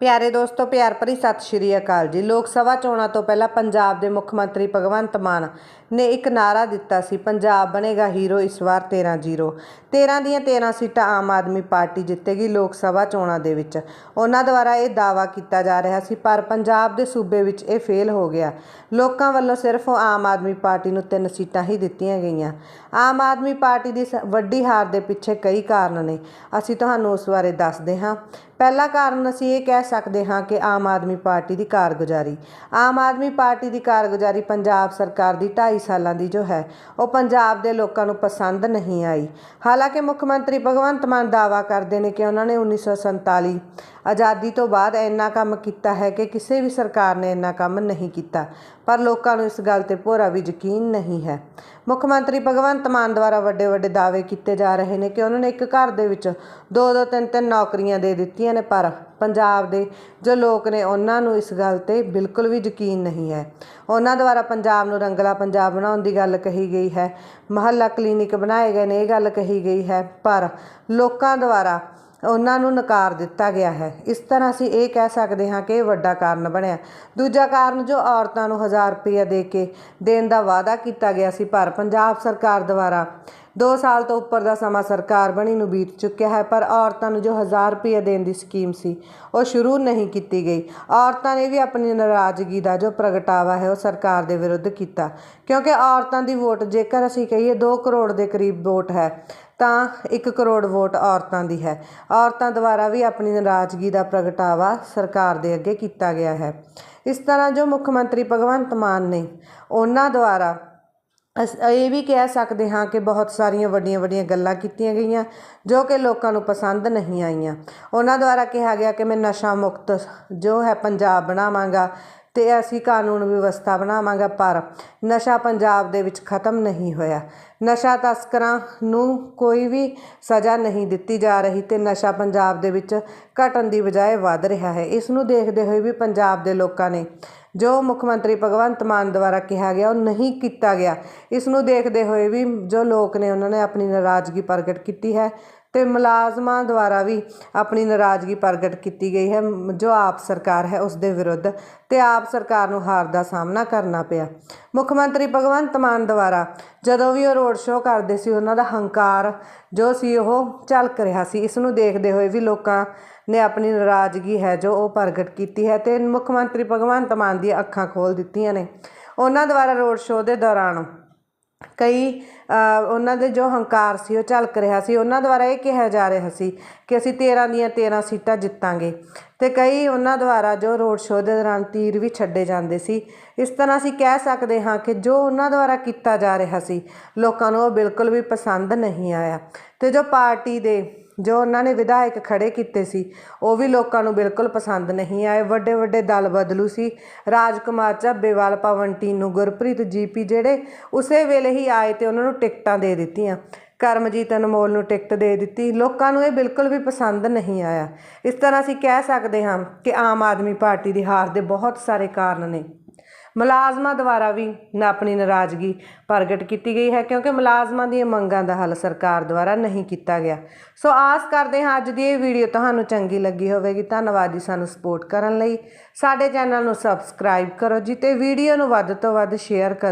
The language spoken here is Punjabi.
ਪਿਆਰੇ ਦੋਸਤੋ, ਪਿਆਰ ਭਰੀ ਸਤਿ ਸ਼੍ਰੀ ਅਕਾਲ ਜੀ। ਲੋਕ ਸਭਾ ਚੋਣਾਂ ਤੋਂ ਪਹਿਲਾਂ ਪੰਜਾਬ ਦੇ ਮੁੱਖ ਮੰਤਰੀ ਭਗਵੰਤ ਮਾਨ ਨੇ ਇੱਕ ਨਾਰਾ ਦਿੱਤਾ ਸੀ, ਪੰਜਾਬ ਬਣੇਗਾ ਹੀਰੋ ਇਸ ਵਾਰ 13-0 13 ਦੀਆਂ 13 ਸੀਟਾਂ ਆਮ ਆਦਮੀ ਪਾਰਟੀ ਜਿੱਤੇਗੀ ਲੋਕ ਸਭਾ ਚੋਣਾਂ ਦੇ ਵਿੱਚ। ਉਹਨਾਂ ਦੁਆਰਾ ਇਹ ਦਾਅਵਾ ਕੀਤਾ ਜਾ ਰਿਹਾ ਸੀ, ਪਰ ਪੰਜਾਬ ਦੇ ਸੂਬੇ ਵਿੱਚ ਇਹ ਫੇਲ ਹੋ ਗਿਆ। ਲੋਕਾਂ ਵੱਲੋਂ ਸਿਰਫ ਆਮ ਆਦਮੀ ਪਾਰਟੀ ਨੂੰ ਤਿੰਨ ਸੀਟਾਂ ਹੀ ਦਿੱਤੀਆਂ ਗਈਆਂ। ਆਮ ਆਦਮੀ ਪਾਰਟੀ ਦੀ ਸ- ਵੱਡੀ ਹਾਰ ਦੇ ਪਿੱਛੇ ਕਈ ਕਾਰਨ ਨੇ। ਅਸੀਂ ਤੁਹਾਨੂੰ ਉਸ ਬਾਰੇ ਦੱਸਦੇ ਹਾਂ। ਪਹਿਲਾ ਕਾਰਨ ਅਸੀਂ ਇਹ ਕਹਿ ਸਕਦੇ ਹਾਂ ਕਿ ਆਮ ਆਦਮੀ ਪਾਰਟੀ ਦੀ ਕਾਰਗੁਜ਼ਾਰੀ। ਆਮ ਆਦਮੀ ਪਾਰਟੀ ਦੀ ਕਾਰਗੁਜ਼ਾਰੀ ਪੰਜਾਬ ਸਰਕਾਰ ਦੀ 2.5 ਸਾਲਾਂ ਦੀ ਜੋ ਹੈ, ਉਹ ਪੰਜਾਬ ਦੇ ਲੋਕਾਂ ਨੂੰ ਪਸੰਦ ਨਹੀਂ ਆਈ। ਹਾਲਾਂਕਿ ਮੁੱਖ ਮੰਤਰੀ ਭਗਵੰਤ ਮਾਨ ਦਾਅਵਾ ਕਰਦੇ ਨੇ ਕਿ ਉਹਨਾਂ ਨੇ 1947 ਆਜ਼ਾਦੀ ਤੋਂ ਬਾਅਦ ਇੰਨਾ ਕੰਮ ਕੀਤਾ ਹੈ ਕਿ ਕਿਸੇ ਵੀ ਸਰਕਾਰ ਨੇ ਇੰਨਾ ਕੰਮ ਨਹੀਂ ਕੀਤਾ। ਪਰ ਲੋਕਾਂ ਨੂੰ ਇਸ ਗੱਲ ਤੇ ਭੋਰਾ ਵੀ ਯਕੀਨ ਨਹੀਂ ਹੈ। ਮੁੱਖ ਮੰਤਰੀ ਭਗਵੰਤ ਮਾਨ ਦੁਆਰਾ ਵੱਡੇ ਵੱਡੇ ਦਾਅਵੇ ਕੀਤੇ ਜਾ ਰਹੇ ਨੇ ਕਿ ਉਹਨਾਂ ਨੇ ਇੱਕ ਘਰ ਦੇ ਵਿੱਚ ਦੋ ਦੋ ਤਿੰਨ ਤਿੰਨ ਨੌਕਰੀਆਂ ਦੇ ਦਿੱਤੀਆਂ ਨੇ, ਪਰ ਪੰਜਾਬ ਦੇ ਜੋ ਲੋਕ ਨੇ ਉਹਨਾਂ ਨੂੰ ਇਸ ਗੱਲ ਤੇ ਬਿਲਕੁਲ ਵੀ ਯਕੀਨ ਨਹੀਂ ਹੈ। ਉਹਨਾਂ ਦੁਆਰਾ ਪੰਜਾਬ ਨੂੰ ਰੰਗਲਾ ਪੰਜਾਬ ਬਣਾਉਣ ਦੀ ਗੱਲ ਕਹੀ ਗਈ ਹੈ, ਮਹੱਲਾ ਕਲੀਨਿਕ ਬਣਾਏ ਗਏ ਨੇ, ਇਹ ਗੱਲ ਕਹੀ ਗਈ ਹੈ, ਪਰ ਲੋਕਾਂ ਦੁਆਰਾ ਉਹਨਾਂ ਨੂੰ ਨਕਾਰ ਦਿੱਤਾ ਗਿਆ ਹੈ। ਇਸ ਤਰ੍ਹਾਂ ਅਸੀਂ ਇਹ ਕਹਿ ਸਕਦੇ ਹਾਂ ਕਿ ਇਹ ਵੱਡਾ ਕਾਰਨ ਬਣਿਆ। ਦੂਜਾ ਕਾਰਨ ਜੋ ਔਰਤਾਂ ਨੂੰ 1000 ਰੁਪਏ ਦੇ ਕੇ ਦੇਣ ਦਾ ਵਾਅਦਾ ਕੀਤਾ ਗਿਆ ਸੀ, ਪਰ ਪੰਜਾਬ ਸਰਕਾਰ ਦੁਆਰਾ 2 ਸਾਲ ਤੋਂ ਉੱਪਰ ਦਾ ਸਮਾਂ ਸਰਕਾਰ ਬਣੀ ਨੂੰ ਬੀਤ ਚੁੱਕਿਆ ਹੈ, ਪਰ ਔਰਤਾਂ ਨੂੰ ਜੋ 1000 ਰੁਪਏ ਦੇਣ ਦੀ ਸਕੀਮ ਸੀ, ਉਹ ਸ਼ੁਰੂ ਨਹੀਂ ਕੀਤੀ ਗਈ। ਔਰਤਾਂ ਨੇ ਵੀ ਆਪਣੀ ਨਾਰਾਜ਼ਗੀ ਦਾ ਜੋ ਪ੍ਰਗਟਾਵਾ ਹੈ, ਉਹ ਸਰਕਾਰ ਦੇ ਵਿਰੁੱਧ ਕੀਤਾ। ਕਿਉਂਕਿ ਔਰਤਾਂ ਦੀ ਵੋਟ, ਜੇਕਰ ਅਸੀਂ ਕਹੀਏ 2 ਕਰੋੜ ਦੇ ਕਰੀਬ ਵੋਟ ਹੈ, ਤਾਂ 1 ਕਰੋੜ ਵੋਟ ਔਰਤਾਂ ਦੀ ਹੈ। ਔਰਤਾਂ ਦੁਆਰਾ ਵੀ ਆਪਣੀ ਨਾਰਾਜ਼ਗੀ ਦਾ ਪ੍ਰਗਟਾਵਾ ਸਰਕਾਰ ਦੇ ਅੱਗੇ ਕੀਤਾ ਗਿਆ ਹੈ। ਇਸ ਤਰ੍ਹਾਂ ਜੋ ਮੁੱਖ ਮੰਤਰੀ ਭਗਵੰਤ ਮਾਨ ਨੇ, ਉਹਨਾਂ ਦੁਆਰਾ ਅਸ, ਇਹ ਵੀ ਕਹਿ ਸਕਦੇ ਹਾਂ ਕਿ ਬਹੁਤ ਸਾਰੀਆਂ ਵੱਡੀਆਂ ਵੱਡੀਆਂ ਗੱਲਾਂ ਕੀਤੀਆਂ ਗਈਆਂ, ਜੋ ਕਿ ਲੋਕਾਂ ਨੂੰ ਪਸੰਦ ਨਹੀਂ ਆਈਆਂ। ਉਹਨਾਂ ਦੁਆਰਾ ਕਿਹਾ ਗਿਆ ਕਿ ਮੈਂ ਨਸ਼ਾ ਮੁਕਤ ਜੋ ਹੈ ਪੰਜਾਬ ਬਣਾਵਾਂਗਾ ਤੇ ਅਸੀਂ ਕਾਨੂੰਨ ਵਿਵਸਥਾ ਬਣਾਵਾਂਗਾ, ਪਰ ਨਸ਼ਾ ਪੰਜਾਬ ਦੇ ਵਿੱਚ ਖਤਮ ਨਹੀਂ ਹੋਇਆ। ਨਸ਼ਾ ਤਸਕਰਾਂ ਨੂੰ ਕੋਈ ਵੀ ਸਜ਼ਾ ਨਹੀਂ ਦਿੱਤੀ ਜਾ ਰਹੀ ਤੇ ਨਸ਼ਾ ਪੰਜਾਬ ਦੇ ਵਿੱਚ ਘਟਣ ਦੀ ਬਜਾਏ ਵੱਧ ਰਿਹਾ ਹੈ। ਇਸ ਨੂੰ ਦੇਖਦੇ ਹੋਏ ਵੀ ਪੰਜਾਬ ਦੇ ਲੋਕਾਂ ਨੇ ਜੋ ਮੁੱਖ ਮੰਤਰੀ ਭਗਵੰਤ ਮਾਨ ਦੁਆਰਾ ਕਿਹਾ ਗਿਆ, ਉਹ ਨਹੀਂ ਕੀਤਾ ਗਿਆ। ਇਸ ਨੂੰ ਦੇਖਦੇ ਹੋਏ ਵੀ ਜੋ ਲੋਕ ਨੇ, ਉਹਨਾਂ ਨੇ ਆਪਣੀ ਨਾਰਾਜ਼ਗੀ ਪ੍ਰਗਟ ਕੀਤੀ ਹੈ ਤੇ ਮੁਲਾਜ਼ਮਾਂ ਦੁਆਰਾ ਵੀ ਆਪਣੀ ਨਾਰਾਜ਼ਗੀ ਪ੍ਰਗਟ ਕੀਤੀ ਗਈ ਹੈ। ਜੋ ਆਪ ਸਰਕਾਰ ਹੈ, ਉਸ ਦੇ ਵਿਰੁੱਧ ਤੇ ਆਪ ਸਰਕਾਰ ਨੂੰ ਹਾਰ ਦਾ ਸਾਹਮਣਾ ਕਰਨਾ ਪਿਆ। ਮੁੱਖ ਮੰਤਰੀ ਭਗਵੰਤ ਮਾਨ ਦੁਆਰਾ ਜਦੋਂ ਵੀ ਉਹ ਰੋਡ ਸ਼ੋਅ ਕਰਦੇ ਸੀ, ਉਹਨਾਂ ਦਾ ਹੰਕਾਰ ਜੋ ਸੀ, ਉਹ ਝਲਕ ਰਿਹਾ ਸੀ। ਇਸ ਨੂੰ ਦੇਖਦੇ ਹੋਏ ਵੀ ਲੋਕਾਂ ਨੇ ਆਪਣੀ ਨਾਰਾਜ਼ਗੀ ਹੈ ਜੋ ਉਹ ਪ੍ਰਗਟ ਕੀਤੀ ਹੈ ਤੇ ਮੁੱਖ ਮੰਤਰੀ ਭਗਵੰਤ ਮਾਨ ਦੀਆਂ ਅੱਖਾਂ ਖੋਲ ਦਿੱਤੀਆਂ ਨੇ। ਉਹਨਾਂ ਦੁਆਰਾ ਰੋਡ ਸ਼ੋਅ ਦੇ ਦੌਰਾਨ ਕਈ ਉਹਨਾਂ ਦੇ ਜੋ ਹੰਕਾਰ ਸੀ, ਉਹ ਝਲਕ ਰਿਹਾ ਸੀ। ਉਹਨਾਂ ਦੁਆਰਾ ਇਹ ਕਿਹਾ ਜਾ ਰਿਹਾ ਸੀ ਕਿ ਅਸੀਂ 13 ਦੀਆਂ 13 ਸੀਟਾਂ ਜਿੱਤਾਂਗੇ ਤੇ ਕਈ ਉਹਨਾਂ ਦੁਆਰਾ ਜੋ ਰੋਡ ਸ਼ੋਅ ਦੇ ਦੌਰਾਨ ਤੀਰ ਵੀ ਛੱਡੇ ਜਾਂਦੇ ਸੀ। ਇਸ ਤਰ੍ਹਾਂ ਅਸੀਂ ਕਹਿ ਸਕਦੇ ਹਾਂ ਕਿ ਜੋ ਉਹਨਾਂ ਦੁਆਰਾ ਕੀਤਾ ਜਾ ਰਿਹਾ ਸੀ, ਲੋਕਾਂ ਨੂੰ ਉਹ ਬਿਲਕੁਲ ਵੀ ਪਸੰਦ ਨਹੀਂ ਆਇਆ ਤੇ ਜੋ ਪਾਰਟੀ ਦੇ ਜੋ ਉਹਨਾਂ ਨੇ ਵਿਧਾਇਕ ਖੜੇ ਕੀਤੇ ਸੀ, ਉਹ ਵੀ ਲੋਕਾਂ ਨੂੰ ਬਿਲਕੁਲ ਪਸੰਦ ਨਹੀਂ ਆਏ। ਵੱਡੇ ਵੱਡੇ ਦਲ ਬਦਲੂ ਸੀ। ਰਾਜਕੁਮਾਰ ਝੱਬੇਵਾਲ ਪਵਨ ਟੀਨੂ, ਗੁਰਪ੍ਰੀਤ, ਜੀਪੀ ਜਿਹੜੇ ਉਸੇ ਵੇਲੇ ਹੀ ਆਏ ਤੇ ਉਹਨਾਂ ਨੂੰ ਟਿਕਟਾਂ ਦੇ ਦਿੱਤੀਆਂ। ਕਰਮਜੀਤ ਅਨਮੋਲ ਨੂੰ ਟਿਕਟ ਦੇ ਦਿੱਤੀ। ਲੋਕਾਂ ਨੂੰ ਇਹ ਬਿਲਕੁਲ ਵੀ ਪਸੰਦ ਨਹੀਂ ਆਇਆ। ਇਸ ਤਰ੍ਹਾਂ ਅਸੀਂ ਕਹਿ ਸਕਦੇ ਹਾਂ ਕਿ ਆਮ ਆਦਮੀ ਪਾਰਟੀ ਦੀ ਹਾਰ ਦੇ ਬਹੁਤ ਸਾਰੇ ਕਾਰਨ ਨੇ। ਮੁਲਾਜ਼ਮਾਂ ਦੁਆਰਾ ਵੀ ਨਾ ਆਪਣੀ ਨਾਰਾਜ਼ਗੀ ਪ੍ਰਗਟ ਕੀਤੀ ਗਈ ਹੈ, ਕਿਉਂਕਿ ਮੁਲਾਜ਼ਮਾਂ ਦੀਆਂ ਮੰਗਾਂ ਦਾ ਹੱਲ ਸਰਕਾਰ ਦੁਆਰਾ ਨਹੀਂ ਕੀਤਾ ਗਿਆ। ਸੋ ਆਸ ਕਰਦੇ ਹਾਂ ਅੱਜ ਦੀ ਇਹ ਵੀਡੀਓ ਤੁਹਾਨੂੰ ਚੰਗੀ ਲੱਗੀ ਹੋਵੇਗੀ। ਧੰਨਵਾਦ ਜੀ ਸਾਨੂੰ ਸਪੋਰਟ ਕਰਨ ਲਈ। ਸਾਡੇ ਚੈਨਲ ਨੂੰ ਸਬਸਕ੍ਰਾਈਬ ਕਰੋ ਜੀ ਤੇ ਵੀਡੀਓ ਨੂੰ ਵੱਧ ਤੋਂ ਵੱਧ ਸ਼ੇਅਰ ਕਰੋ।